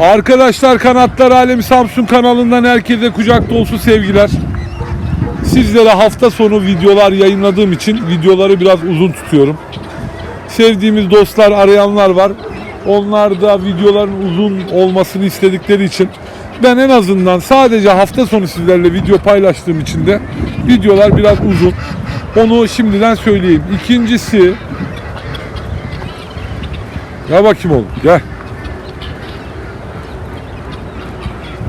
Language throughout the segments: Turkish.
Arkadaşlar Kanatlar Alemi Samsun kanalından herkese kucak dolusu sevgiler. Sizlere hafta sonu videolar yayınladığım için videoları biraz uzun tutuyorum. Sevdiğimiz dostlar, arayanlar var. Onlar da videoların uzun olmasını istedikleri için ben en azından sadece hafta sonu sizlerle video paylaştığım için de videolar biraz uzun. Onu şimdiden söyleyeyim. İkincisi Gel bakayım oğlum gel.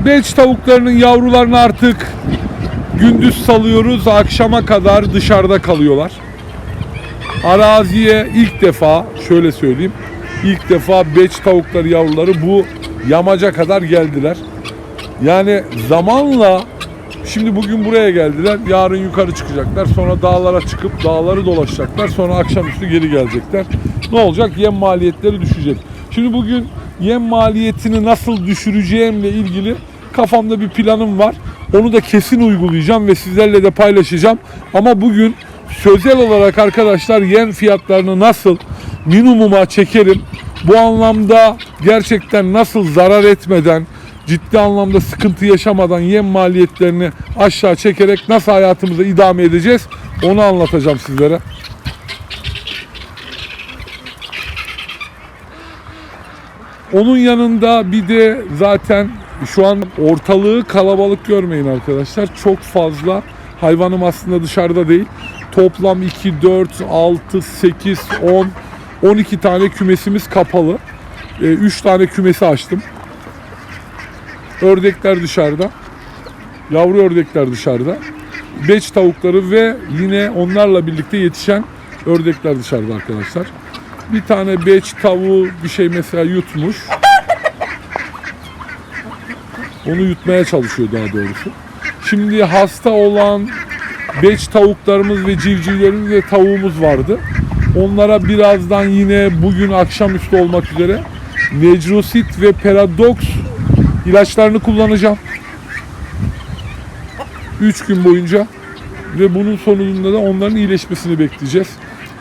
Beç tavuklarının yavrularını artık gündüz salıyoruz. Akşama kadar dışarıda kalıyorlar. Araziye ilk defa şöyle söyleyeyim. ilk defa beç tavukları yavruları bu yamaca kadar geldiler. Yani zamanla şimdi bugün buraya geldiler. Yarın yukarı çıkacaklar. Sonra dağlara çıkıp dağları dolaşacaklar. Sonra akşamüstü geri gelecekler. Ne olacak? Yem maliyetleri düşecek. Şimdi bugün yem maliyetini nasıl düşüreceğimle ilgili kafamda bir planım var. Onu da kesin uygulayacağım ve sizlerle de paylaşacağım. Ama bugün sözel olarak arkadaşlar yem fiyatlarını nasıl minimuma çekerim. Bu anlamda gerçekten nasıl zarar etmeden, ciddi anlamda sıkıntı yaşamadan yem maliyetlerini aşağı çekerek nasıl hayatımızı idame edeceğiz onu anlatacağım sizlere. Onun yanında bir de zaten şu an ortalığı kalabalık görmeyin arkadaşlar. Çok fazla hayvanım aslında dışarıda değil. Toplam 2, 4, 6, 8, 10, 12 tane kümesimiz kapalı. 3 tane kümesi açtım. Ördekler dışarıda. Yavru ördekler dışarıda. Beç tavukları ve yine onlarla birlikte yetişen ördekler dışarıda arkadaşlar. Bir tane beç tavuğu bir şey mesela yutmuş. Onu yutmaya çalışıyor daha doğrusu. Şimdi hasta olan beç tavuklarımız ve civcivlerimiz ve tavuğumuz vardı. Onlara birazdan yine bugün akşamüstü olmak üzere Necrosit ve Peradox ilaçlarını kullanacağım. 3 gün boyunca ve bunun sonunda da onların iyileşmesini bekleyeceğiz.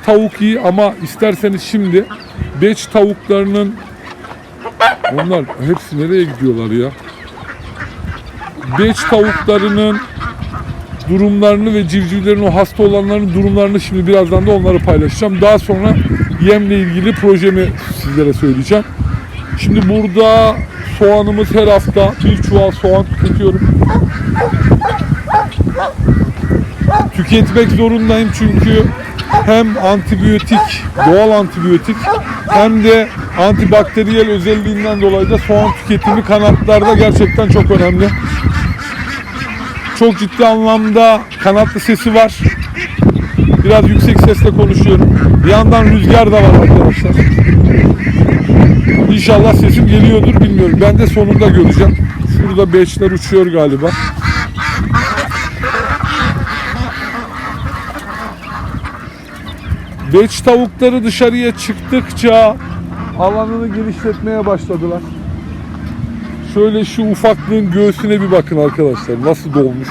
Tavuk iyi ama isterseniz şimdi beç tavuklarının onlar hepsi nereye gidiyorlar ya? Beç tavuklarının durumlarını ve civcivlerin o hasta olanların durumlarını şimdi birazdan da onları paylaşacağım. Daha sonra yemle ilgili projemi sizlere söyleyeceğim. Şimdi burada soğanımız her hafta bir çuval soğan tüketiyorum. Tüketmek zorundayım çünkü hem antibiyotik, doğal antibiyotik hem de antibakteriyel özelliğinden dolayı da soğan tüketimi kanatlarda gerçekten çok önemli. Çok ciddi anlamda kanatlı sesi var. Biraz yüksek sesle konuşuyorum. Bir yandan rüzgar da var arkadaşlar. İnşallah sesim geliyordur bilmiyorum. Ben de sonunda göreceğim. Şurada beşler uçuyor galiba. Beç tavukları dışarıya çıktıkça alanını genişletmeye başladılar. Şöyle şu ufaklığın göğsüne bir bakın arkadaşlar. Nasıl dolmuş.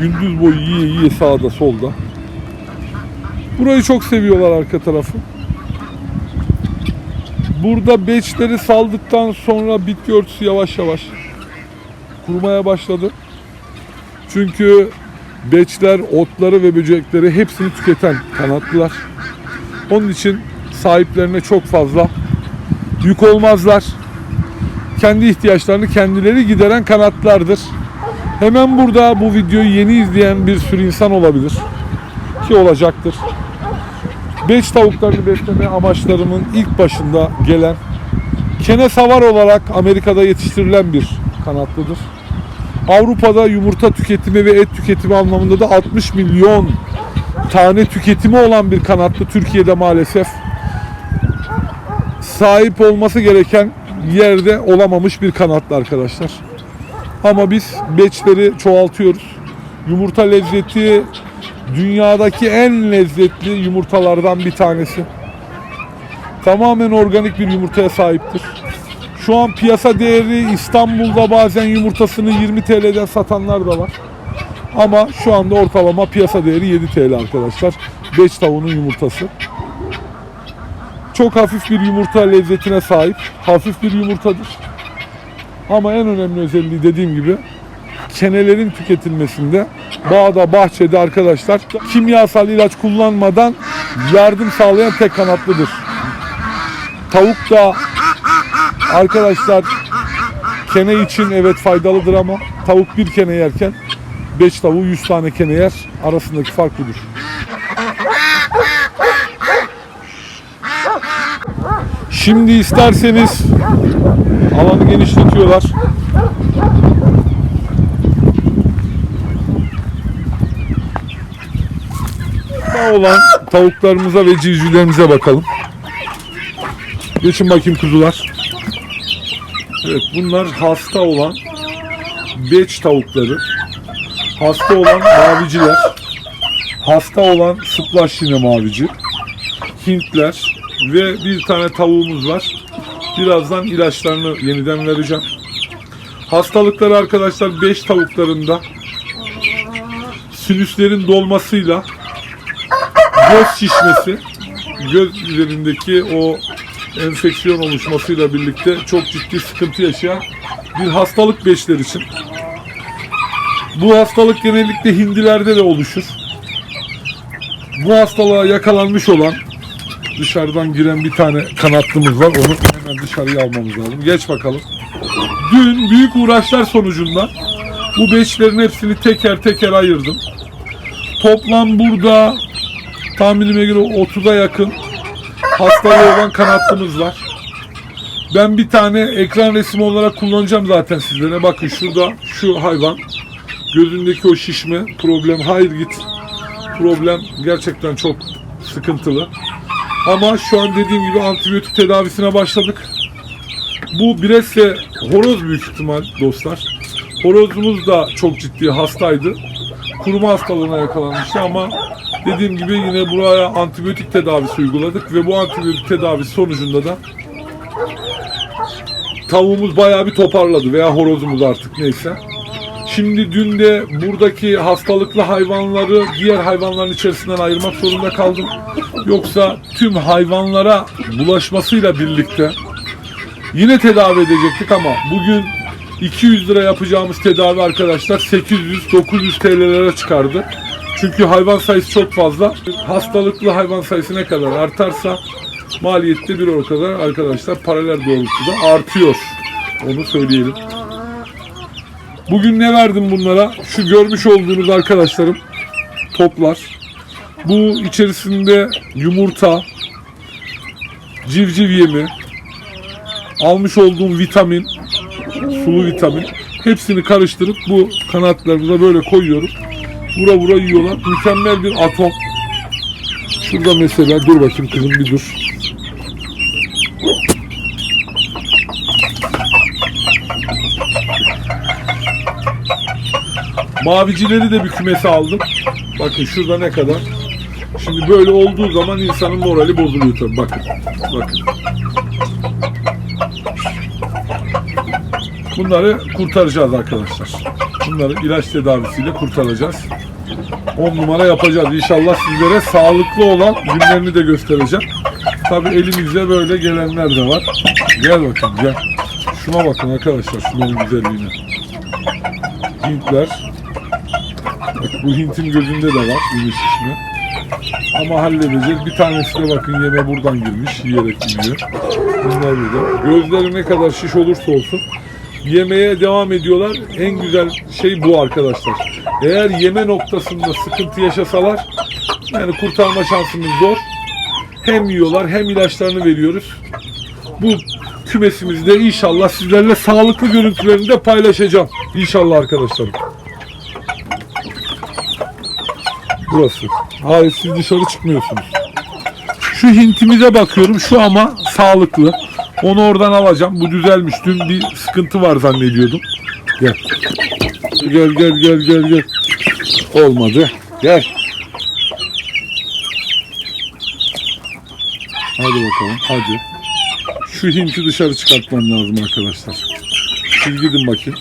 Gündüz boyu yiye yiye sağda solda. Burayı çok seviyorlar arka tarafı. Burada beçleri saldıktan sonra bitki örtüsü yavaş yavaş kurumaya başladı. Çünkü beçler otları ve böcekleri hepsini tüketen kanatlılar. Onun için sahiplerine çok fazla yük olmazlar. Kendi ihtiyaçlarını kendileri gideren kanatlardır. Hemen burada bu videoyu yeni izleyen bir sürü insan olabilir. Ki olacaktır. Beç tavuklarını besleme amaçlarımın ilk başında gelen kene savar olarak Amerika'da yetiştirilen bir kanatlıdır. Avrupa'da yumurta tüketimi ve et tüketimi anlamında da 60 milyon tane tüketimi olan bir kanatlı Türkiye'de maalesef sahip olması gereken yerde olamamış bir kanatlı arkadaşlar. Ama biz beçleri çoğaltıyoruz. Yumurta lezzeti dünyadaki en lezzetli yumurtalardan bir tanesi. Tamamen organik bir yumurtaya sahiptir. Şu an piyasa değeri İstanbul'da bazen yumurtasını 20 TL'den satanlar da var. Ama şu anda ortalama piyasa değeri 7 TL arkadaşlar. Beç tavuğunun yumurtası. Çok hafif bir yumurta lezzetine sahip. Hafif bir yumurtadır. Ama en önemli özelliği dediğim gibi kenelerin tüketilmesinde bağda bahçede arkadaşlar kimyasal ilaç kullanmadan yardım sağlayan tek kanatlıdır. Tavuk da arkadaşlar kene için evet faydalıdır ama tavuk bir kene yerken 5 tavuğu 100 tane kene yer arasındaki fark budur. Şimdi isterseniz alanı genişletiyorlar. Sağ olan tavuklarımıza ve civcivlerimize bakalım. Geçin bakayım kuzular. Evet bunlar hasta olan beç tavukları. Hasta olan maviciler. Hasta olan sıplaş yine mavici. Hintler ve bir tane tavuğumuz var. Birazdan ilaçlarını yeniden vereceğim. Hastalıkları arkadaşlar 5 tavuklarında sinüslerin dolmasıyla göz şişmesi, göz üzerindeki o enfeksiyon oluşmasıyla birlikte çok ciddi sıkıntı yaşayan bir hastalık beşler için. Bu hastalık genellikle hindilerde de oluşur. Bu hastalığa yakalanmış olan dışarıdan giren bir tane kanatlımız var. Onu hemen dışarıya almamız lazım. Geç bakalım. Dün büyük uğraşlar sonucunda bu beşlerin hepsini teker teker ayırdım. Toplam burada tahminime göre 30'a yakın hastalığı olan kanatlımız var. Ben bir tane ekran resmi olarak kullanacağım zaten sizlere. Bakın şurada şu hayvan gözündeki o şişme problem hayır git problem gerçekten çok sıkıntılı. Ama şu an dediğim gibi antibiyotik tedavisine başladık. Bu Bresse horoz büyük ihtimal dostlar. Horozumuz da çok ciddi hastaydı. Kuruma hastalığına yakalanmıştı ama dediğim gibi yine buraya antibiyotik tedavisi uyguladık ve bu antibiyotik tedavisi sonucunda da tavuğumuz bayağı bir toparladı veya horozumuz artık neyse. Şimdi dün de buradaki hastalıklı hayvanları diğer hayvanların içerisinden ayırmak zorunda kaldım. Yoksa tüm hayvanlara bulaşmasıyla birlikte yine tedavi edecektik ama bugün 200 lira yapacağımız tedavi arkadaşlar 800-900 TL'lere çıkardı. Çünkü hayvan sayısı çok fazla. Hastalıklı hayvan sayısı ne kadar artarsa maliyette bir o kadar arkadaşlar paralel doğrultuda artıyor. Onu söyleyelim. Bugün ne verdim bunlara? Şu görmüş olduğunuz arkadaşlarım toplar. Bu içerisinde yumurta, civciv yemi, almış olduğum vitamin, sulu vitamin hepsini karıştırıp bu kanatlarımıza böyle koyuyorum. Vura vura yiyorlar. Mükemmel bir atom. Şurada mesela dur bakayım kızım bir dur. Mavicileri de bir kümese aldım. Bakın şurada ne kadar. Şimdi böyle olduğu zaman insanın morali bozuluyor tabii. Bakın. Bakın. Bunları kurtaracağız arkadaşlar. Bunları ilaç tedavisiyle kurtaracağız. 10 numara yapacağız. İnşallah sizlere sağlıklı olan günlerini de göstereceğim. Tabii elimizde böyle gelenler de var. Gel bakın gel. Şuna bakın arkadaşlar şunların güzelliğine. Hintler. Bu Hint'in gözünde de var yine şişme. Ama halledeceğiz. Bir tanesi de bakın yeme buradan girmiş. Yiyerek yiyor. Bunlar burada. Gözleri ne kadar şiş olursa olsun yemeye devam ediyorlar. En güzel şey bu arkadaşlar. Eğer yeme noktasında sıkıntı yaşasalar yani kurtarma şansımız zor. Hem yiyorlar hem ilaçlarını veriyoruz. Bu kümesimizde inşallah sizlerle sağlıklı görüntülerini de paylaşacağım. İnşallah arkadaşlarım. Burası. Hayır siz dışarı çıkmıyorsunuz. Şu hintimize bakıyorum. Şu ama sağlıklı. Onu oradan alacağım. Bu düzelmiş. Dün bir sıkıntı var zannediyordum. Gel. Gel gel gel gel gel. Olmadı. Gel. Hadi bakalım. Hadi. Şu hinti dışarı çıkartmam lazım arkadaşlar. Siz gidin bakayım.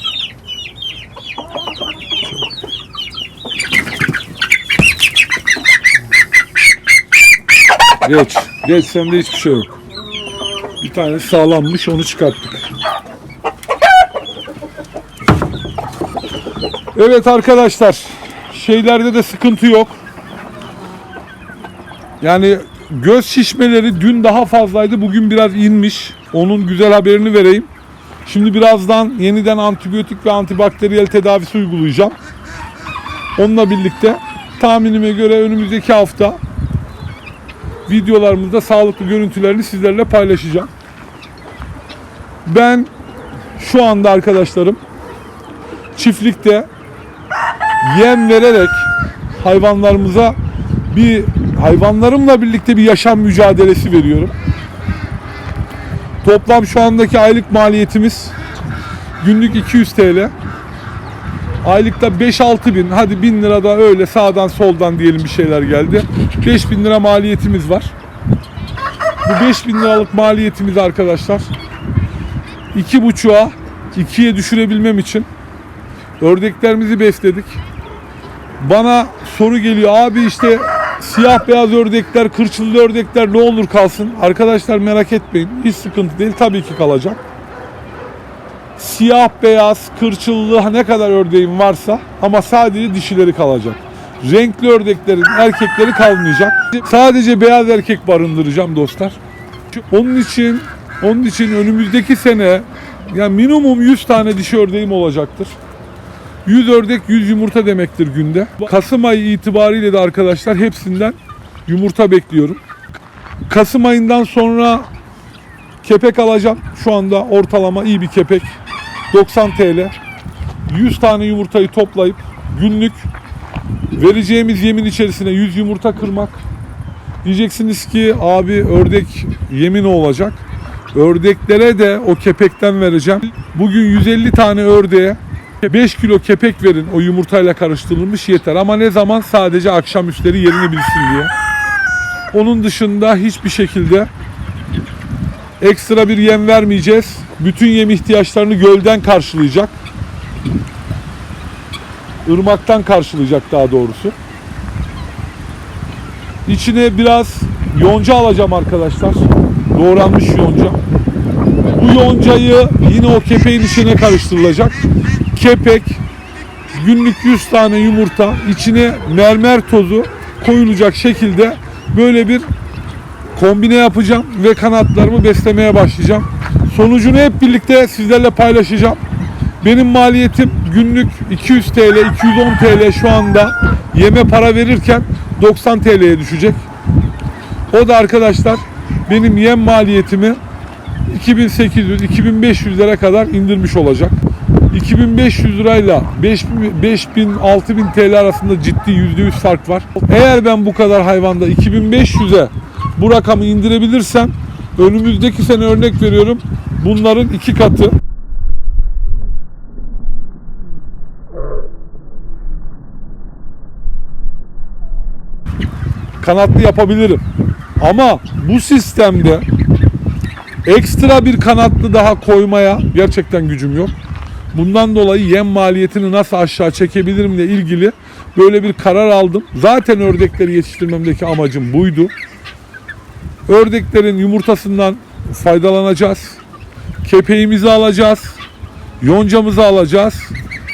Geç. Geç sende hiçbir şey yok. Bir tane sağlammış onu çıkarttık. Evet arkadaşlar şeylerde de sıkıntı yok. Yani göz şişmeleri dün daha fazlaydı. Bugün biraz inmiş. Onun güzel haberini vereyim. Şimdi birazdan yeniden antibiyotik ve antibakteriyel tedavisi uygulayacağım. Onunla birlikte tahminime göre önümüzdeki hafta videolarımızda sağlıklı görüntülerini sizlerle paylaşacağım. Ben şu anda arkadaşlarım çiftlikte yem vererek hayvanlarımıza bir hayvanlarımla birlikte bir yaşam mücadelesi veriyorum. Toplam şu andaki aylık maliyetimiz günlük 200 TL. Aylıkta 5-6 bin hadi 1000 lira da öyle sağdan soldan diyelim bir şeyler geldi. 5000 lira maliyetimiz var. Bu 5000 liralık maliyetimiz arkadaşlar 2,5'a 2'ye düşürebilmem için ördeklerimizi besledik. Bana soru geliyor abi işte siyah beyaz ördekler, kırçıllı ördekler ne olur kalsın. Arkadaşlar merak etmeyin. Hiç sıkıntı değil. Tabii ki kalacak. Siyah beyaz, kırçıllı ne kadar ördeğim varsa ama sadece dişileri kalacak. Renkli ördeklerin erkekleri kalmayacak. Sadece beyaz erkek barındıracağım dostlar. Onun için onun için önümüzdeki sene yani minimum 100 tane dişi ördeğim olacaktır. 100 ördek 100 yumurta demektir günde. Kasım ayı itibariyle de arkadaşlar hepsinden yumurta bekliyorum. Kasım ayından sonra kepek alacağım. Şu anda ortalama iyi bir kepek. 90 TL. 100 tane yumurtayı toplayıp günlük vereceğimiz yemin içerisine 100 yumurta kırmak. Diyeceksiniz ki abi ördek yemini olacak. Ördeklere de o kepekten vereceğim. Bugün 150 tane ördeğe 5 kilo kepek verin o yumurtayla karıştırılmış yeter. Ama ne zaman? Sadece akşam üstleri yerini bilsin diye. Onun dışında hiçbir şekilde ekstra bir yem vermeyeceğiz. Bütün yem ihtiyaçlarını gölden karşılayacak. Irmaktan karşılayacak daha doğrusu. İçine biraz yonca alacağım arkadaşlar. Doğranmış yonca. Bu yoncayı yine o kepeğin içine karıştırılacak. Kepek, günlük 100 tane yumurta, içine mermer tozu koyulacak şekilde böyle bir kombine yapacağım ve kanatlarımı beslemeye başlayacağım. Sonucunu hep birlikte sizlerle paylaşacağım. Benim maliyetim günlük 200 TL, 210 TL şu anda yeme para verirken 90 TL'ye düşecek. O da arkadaşlar benim yem maliyetimi 2800-2500 lira kadar indirmiş olacak. 2500 lirayla 5000-6000 TL arasında ciddi %100 fark var. Eğer ben bu kadar hayvanda 2500'e bu rakamı indirebilirsem önümüzdeki sene örnek veriyorum bunların iki katı kanatlı yapabilirim. Ama bu sistemde ekstra bir kanatlı daha koymaya gerçekten gücüm yok. Bundan dolayı yem maliyetini nasıl aşağı çekebilirimle ilgili böyle bir karar aldım. Zaten ördekleri yetiştirmemdeki amacım buydu. Ördeklerin yumurtasından faydalanacağız. Kepeğimizi alacağız. Yoncamızı alacağız.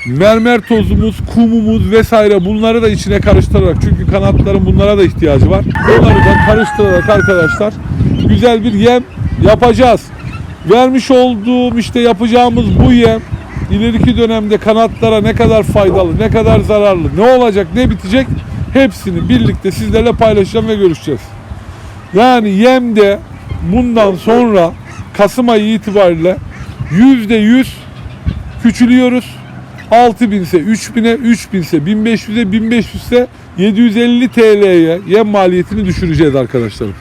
Mermer tozumuz, kumumuz vesaire bunları da içine karıştırarak çünkü kanatların bunlara da ihtiyacı var. Bunları da karıştırarak arkadaşlar güzel bir yem yapacağız. Vermiş olduğum işte yapacağımız bu yem ileriki dönemde kanatlara ne kadar faydalı, ne kadar zararlı, ne olacak, ne bitecek hepsini birlikte sizlerle paylaşacağım ve görüşeceğiz. Yani yemde bundan sonra Kasım ayı itibariyle %100 küçülüyoruz. 6000 ise 3000'e, 3000 ise 1500'e, 1500 ise 750 TL'ye yem maliyetini düşüreceğiz arkadaşlarım.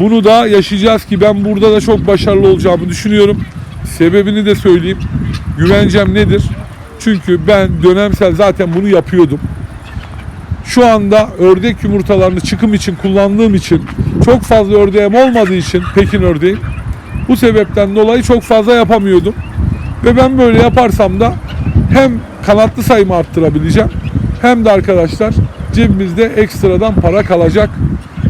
Bunu da yaşayacağız ki ben burada da çok başarılı olacağımı düşünüyorum. Sebebini de söyleyeyim. Güvencem nedir? Çünkü ben dönemsel zaten bunu yapıyordum. Şu anda ördek yumurtalarını çıkım için kullandığım için çok fazla ördeğim olmadığı için Pekin ördeği bu sebepten dolayı çok fazla yapamıyordum. Ve ben böyle yaparsam da hem kanatlı sayımı arttırabileceğim hem de arkadaşlar cebimizde ekstradan para kalacak.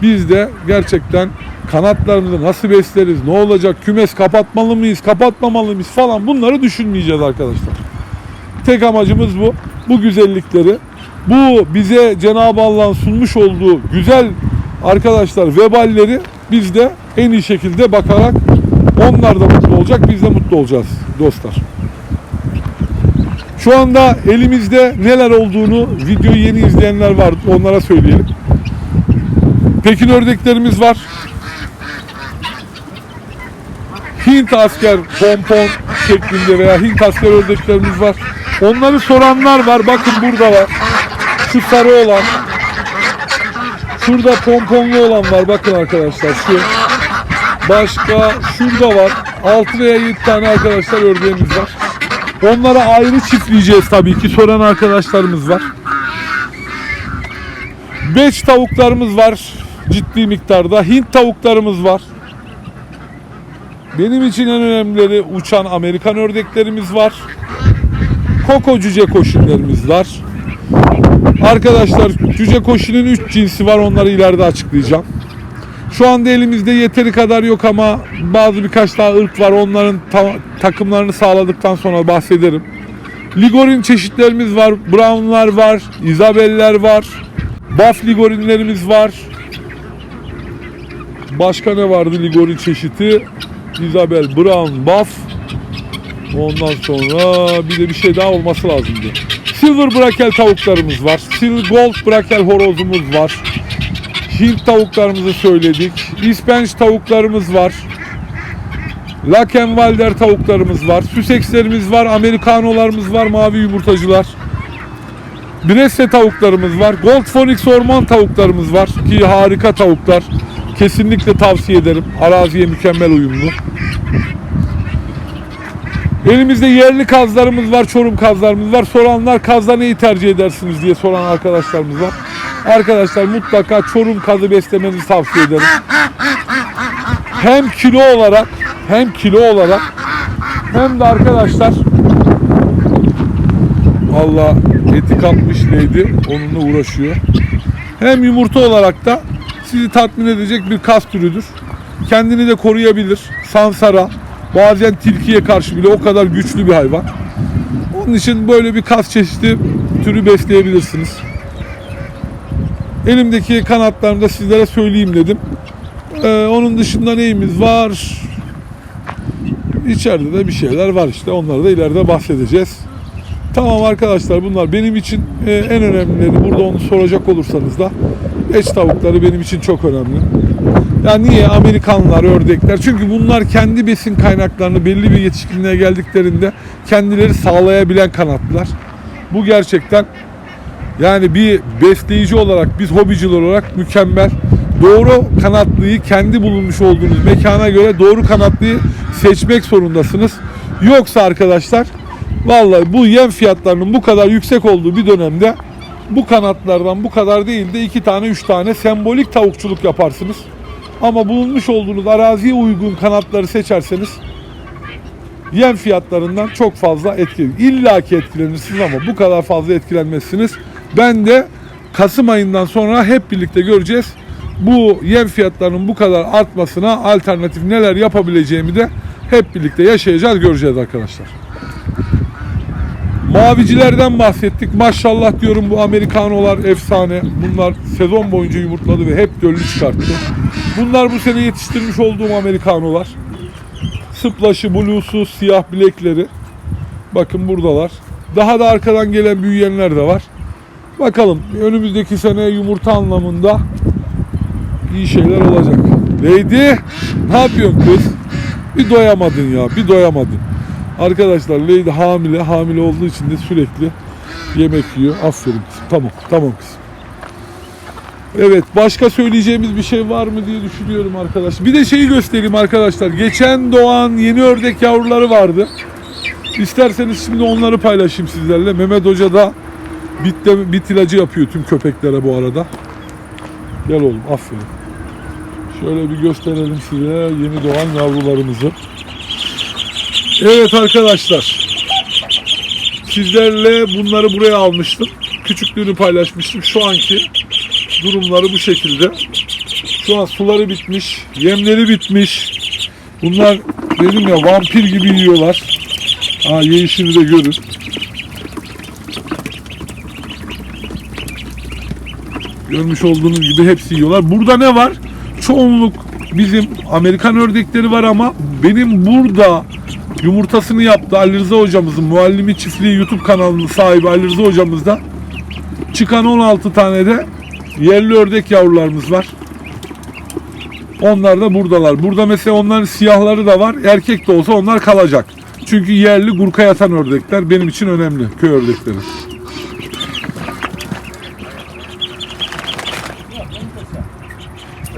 Biz de gerçekten kanatlarımızı nasıl besleriz, ne olacak, kümes kapatmalı mıyız, kapatmamalı mıyız falan bunları düşünmeyeceğiz arkadaşlar. Tek amacımız bu. bu güzellikleri, bu bize Cenab-ı Allah'ın sunmuş olduğu güzel arkadaşlar veballeri biz de en iyi şekilde bakarak onlar da mutlu olacak, biz de mutlu olacağız dostlar. Şu anda elimizde neler olduğunu videoyu yeni izleyenler var. Onlara söyleyelim. Pekin ördeklerimiz var. Hint asker pompon şeklinde veya Hint asker ördeklerimiz var. Onları soranlar var. Bakın burada var. Şu sarı olan. Şurada pomponlu olan var. Bakın arkadaşlar şu. Başka şurada var. 6 veya 7 tane arkadaşlar ördeğimiz var. Onlara ayrı çiftleyeceğiz tabii ki. Soran arkadaşlarımız var. Beş tavuklarımız var ciddi miktarda. Hint tavuklarımız var. Benim için en önemlileri uçan Amerikan ördeklerimiz var. Koko cüce koşunlarımız var. Arkadaşlar cüce koşunun 3 cinsi var. Onları ileride açıklayacağım. Şu anda elimizde yeteri kadar yok ama bazı birkaç daha ırk var. Onların ta- takımlarını sağladıktan sonra bahsederim. Ligorin çeşitlerimiz var. Brown'lar var. Isabeller var. Buff ligorinlerimiz var. Başka ne vardı ligorin çeşidi? Isabel Brown Buff. Ondan sonra bir de bir şey daha olması lazımdı. Silver Brakel tavuklarımız var. Silver Gold Brakel horozumuz var. Hint tavuklarımızı söyledik. İspenç tavuklarımız var. Lakenwalder tavuklarımız var. Süsekslerimiz var. Amerikanolarımız var. Mavi yumurtacılar. Bresse tavuklarımız var. Gold Phoenix orman tavuklarımız var. Ki harika tavuklar. Kesinlikle tavsiye ederim. Araziye mükemmel uyumlu. Elimizde yerli kazlarımız var, çorum kazlarımız var. Soranlar kazda neyi tercih edersiniz diye soran arkadaşlarımız var. Arkadaşlar mutlaka çorum kazı beslemenizi tavsiye ederim. Hem kilo olarak, hem kilo olarak hem de arkadaşlar Allah eti kapmış neydi onunla uğraşıyor. Hem yumurta olarak da sizi tatmin edecek bir kas türüdür. Kendini de koruyabilir. Sansara, bazen tilkiye karşı bile o kadar güçlü bir hayvan. Onun için böyle bir kas çeşidi türü besleyebilirsiniz. Elimdeki kanatlarını da sizlere söyleyeyim dedim. Ee, onun dışında neyimiz var? İçeride de bir şeyler var işte. Onları da ileride bahsedeceğiz. Tamam arkadaşlar bunlar benim için e, en önemlileri. Burada onu soracak olursanız da beş tavukları benim için çok önemli. Ya niye Amerikanlar, ördekler? Çünkü bunlar kendi besin kaynaklarını belli bir yetişkinliğe geldiklerinde kendileri sağlayabilen kanatlar. Bu gerçekten yani bir besleyici olarak, biz hobiciler olarak mükemmel. Doğru kanatlıyı kendi bulunmuş olduğunuz mekana göre doğru kanatlıyı seçmek zorundasınız. Yoksa arkadaşlar vallahi bu yem fiyatlarının bu kadar yüksek olduğu bir dönemde bu kanatlardan bu kadar değil de iki tane üç tane sembolik tavukçuluk yaparsınız. Ama bulunmuş olduğunuz araziye uygun kanatları seçerseniz yem fiyatlarından çok fazla etkilenir. İlla ki etkilenirsiniz ama bu kadar fazla etkilenmezsiniz. Ben de Kasım ayından sonra hep birlikte göreceğiz. Bu yem fiyatlarının bu kadar artmasına alternatif neler yapabileceğimi de hep birlikte yaşayacağız, göreceğiz arkadaşlar. Mavicilerden bahsettik. Maşallah diyorum bu Amerikanolar efsane. Bunlar sezon boyunca yumurtladı ve hep döllü çıkarttı. Bunlar bu sene yetiştirmiş olduğum Amerikanolar. Sıplaşı, bluesu, siyah bilekleri. Bakın buradalar. Daha da arkadan gelen büyüyenler de var. Bakalım önümüzdeki sene yumurta anlamında iyi şeyler olacak. Lady ne yapıyorsun kız? Bir doyamadın ya bir doyamadın. Arkadaşlar Lady hamile hamile olduğu için de sürekli yemek yiyor. Aferin kızım. Tamam tamam kızım. Evet başka söyleyeceğimiz bir şey var mı diye düşünüyorum arkadaş. Bir de şeyi göstereyim arkadaşlar. Geçen doğan yeni ördek yavruları vardı. İsterseniz şimdi onları paylaşayım sizlerle. Mehmet Hoca da bit, bit ilacı yapıyor tüm köpeklere bu arada. Gel oğlum aferin. Şöyle bir gösterelim size yeni doğan yavrularımızı. Evet arkadaşlar. Sizlerle bunları buraya almıştım. Küçüklüğünü paylaşmıştım. Şu anki durumları bu şekilde. Şu an suları bitmiş, yemleri bitmiş. Bunlar dedim ya vampir gibi yiyorlar. Ha yeşili de görün. Görmüş olduğunuz gibi hepsi yiyorlar. Burada ne var? Çoğunluk bizim Amerikan ördekleri var ama benim burada yumurtasını yaptı Ali Rıza hocamızın Muallimi Çiftliği YouTube kanalının sahibi Ali Rıza hocamızda çıkan 16 tane de yerli ördek yavrularımız var. Onlar da buradalar. Burada mesela onların siyahları da var. Erkek de olsa onlar kalacak. Çünkü yerli gurka yatan ördekler benim için önemli. Köy ördekleri.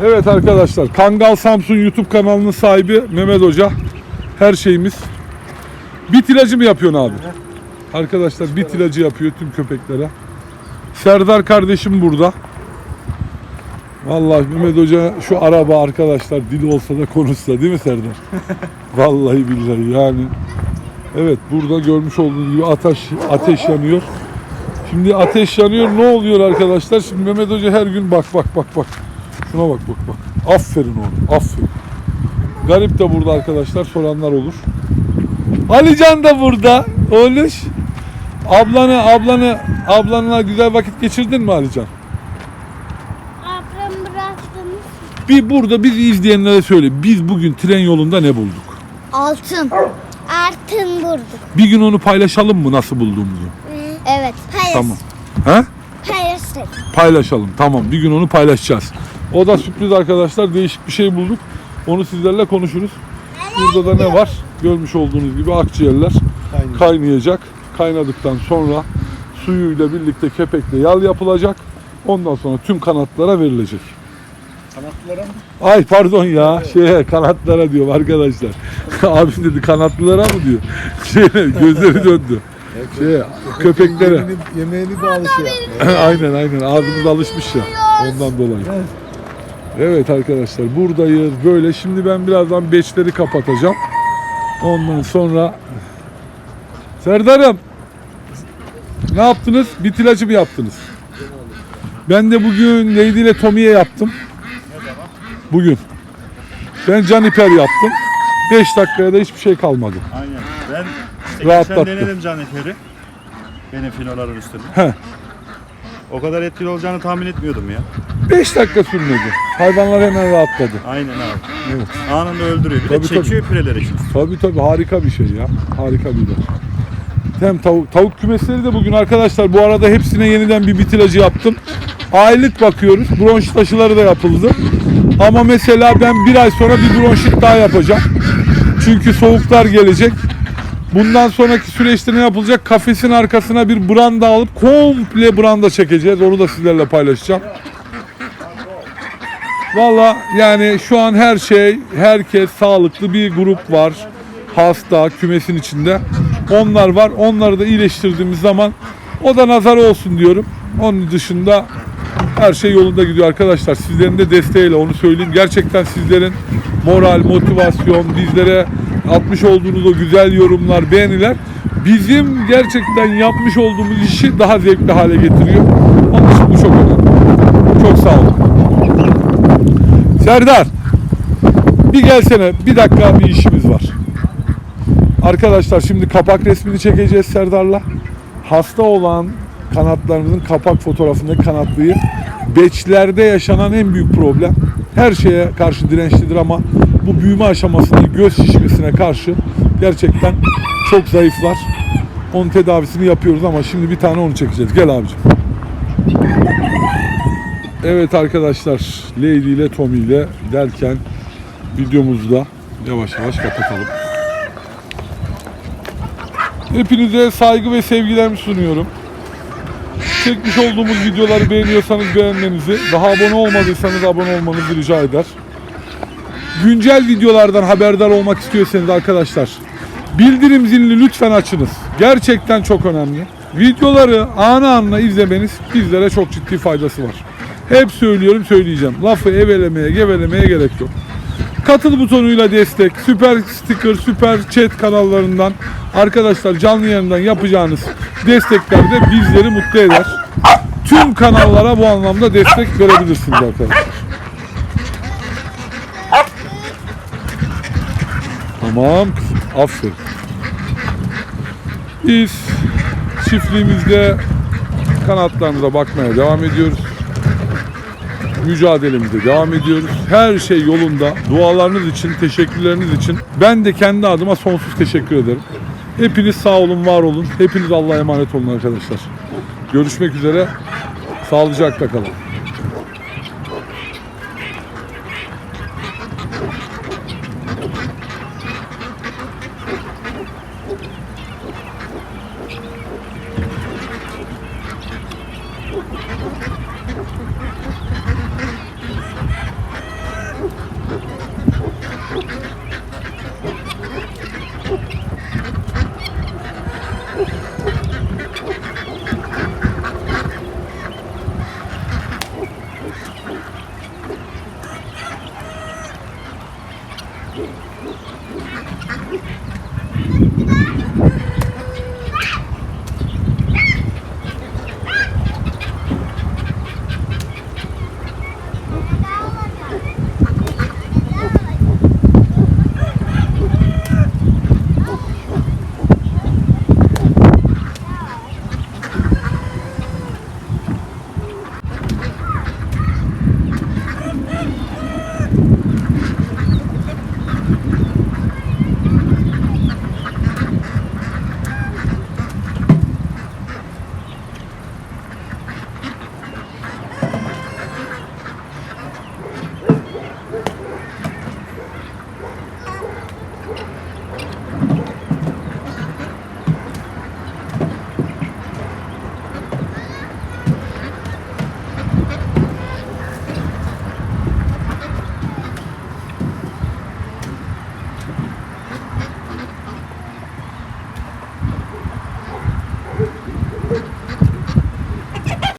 Evet arkadaşlar Kangal Samsun YouTube kanalının sahibi Mehmet Hoca. Her şeyimiz. Bit ilacı mı yapıyorsun abi? Arkadaşlar bit ilacı yapıyor tüm köpeklere. Serdar kardeşim burada. Vallahi Mehmet Hoca şu araba arkadaşlar dili olsa da konuşsa değil mi Serdar? Vallahi billahi yani. Evet burada görmüş olduğunuz gibi ateş ateş yanıyor. Şimdi ateş yanıyor ne oluyor arkadaşlar? Şimdi Mehmet Hoca her gün bak bak bak bak. Şuna bak bak bak. Aferin oğlum aferin. Garip de burada arkadaşlar soranlar olur. Alican da burada. Oğluş. Ablanı ablanı ablanla güzel vakit geçirdin mi Alican? Ablam bıraktınız. Bir burada bizi izleyenlere söyle. Biz bugün tren yolunda ne bulduk? Altın. Altın bulduk. Bir gün onu paylaşalım mı nasıl bulduğumuzu? Evet. Hayır. Tamam. Ha? Hayır. Paylaşalım. Tamam. Bir gün onu paylaşacağız. O da sürpriz arkadaşlar. Değişik bir şey bulduk. Onu sizlerle konuşuruz. Burada da ne var? Görmüş olduğunuz gibi akciğerler kaynayacak. Kaynadıktan sonra suyuyla birlikte kepekle yal yapılacak. Ondan sonra tüm kanatlara verilecek. Kanatlılara mı? Ay pardon ya şeye kanatlara diyorum arkadaşlar. Abim dedi kanatlılara mı diyor. Şey, gözleri döndü. Şey, köpeklere. Yemeğini, yemeğini bağlı şey yapmıyor. aynen aynen ağzımız alışmış ya ondan dolayı. Evet arkadaşlar buradayız böyle şimdi ben birazdan beçleri kapatacağım. Ondan sonra Serdar'ım ne yaptınız? Bit ilacı mı yaptınız? Ben de bugün Lady ile Tommy'ye yaptım. Bugün. Ben Caniper yaptım. 5 dakikaya da hiçbir şey kalmadı. Aynen. Ben işte Rahatlattı. geçen denedim caniferi. Benim filoların üstünde. He. O kadar etkili olacağını tahmin etmiyordum ya. 5 dakika sürmedi. Hayvanlar hemen rahatladı. Aynen abi. Evet. Anında öldürüyor. Bir Tabii, de çekiyor pireleri şimdi. Tabii tabii harika bir şey ya. Harika bir ilaç. Hem tavuk, tavuk kümesleri de bugün arkadaşlar bu arada hepsine yeniden bir bit ilacı yaptım. Aylık bakıyoruz. Bronşit aşıları da yapıldı. Ama mesela ben bir ay sonra bir bronşit daha yapacağım. Çünkü soğuklar gelecek. Bundan sonraki süreçte ne yapılacak? Kafesin arkasına bir branda alıp komple branda çekeceğiz. Onu da sizlerle paylaşacağım. Valla yani şu an her şey, herkes sağlıklı bir grup var. Hasta, kümesin içinde. Onlar var. Onları da iyileştirdiğimiz zaman o da nazar olsun diyorum. Onun dışında her şey yolunda gidiyor arkadaşlar. Sizlerin de desteğiyle onu söyleyeyim. Gerçekten sizlerin moral, motivasyon, bizlere atmış olduğunuz o güzel yorumlar, beğeniler bizim gerçekten yapmış olduğumuz işi daha zevkli hale getiriyor. Onun için bu çok önemli. Çok sağ olun. Serdar bir gelsene bir dakika bir işimiz var. Arkadaşlar şimdi kapak resmini çekeceğiz Serdar'la. Hasta olan kanatlarımızın kapak fotoğrafındaki kanatlıyı beçlerde yaşanan en büyük problem. Her şeye karşı dirençlidir ama bu büyüme aşamasında göz şişmesine karşı gerçekten çok zayıflar. Onun tedavisini yapıyoruz ama şimdi bir tane onu çekeceğiz. Gel abicim. Evet arkadaşlar Lady ile Tommy ile derken videomuzu da yavaş yavaş kapatalım. Hepinize saygı ve sevgilerimi sunuyorum. Çekmiş olduğumuz videoları beğeniyorsanız beğenmenizi, daha abone olmadıysanız abone olmanızı rica eder. Güncel videolardan haberdar olmak istiyorsanız arkadaşlar bildirim zilini lütfen açınız. Gerçekten çok önemli. Videoları anı anla izlemeniz bizlere çok ciddi faydası var. Hep söylüyorum söyleyeceğim. Lafı evelemeye gevelemeye gerek yok. Katıl butonuyla destek, süper sticker, süper chat kanallarından arkadaşlar canlı yayından yapacağınız destekler de bizleri mutlu eder. Tüm kanallara bu anlamda destek verebilirsiniz arkadaşlar. Tamam kızım, aferin. Biz çiftliğimizde kanatlarımıza bakmaya devam ediyoruz. Mücadelemize devam ediyoruz. Her şey yolunda. Dualarınız için, teşekkürleriniz için ben de kendi adıma sonsuz teşekkür ederim. Hepiniz sağ olun, var olun. Hepiniz Allah'a emanet olun arkadaşlar. Görüşmek üzere. Sağlıcakla kalın.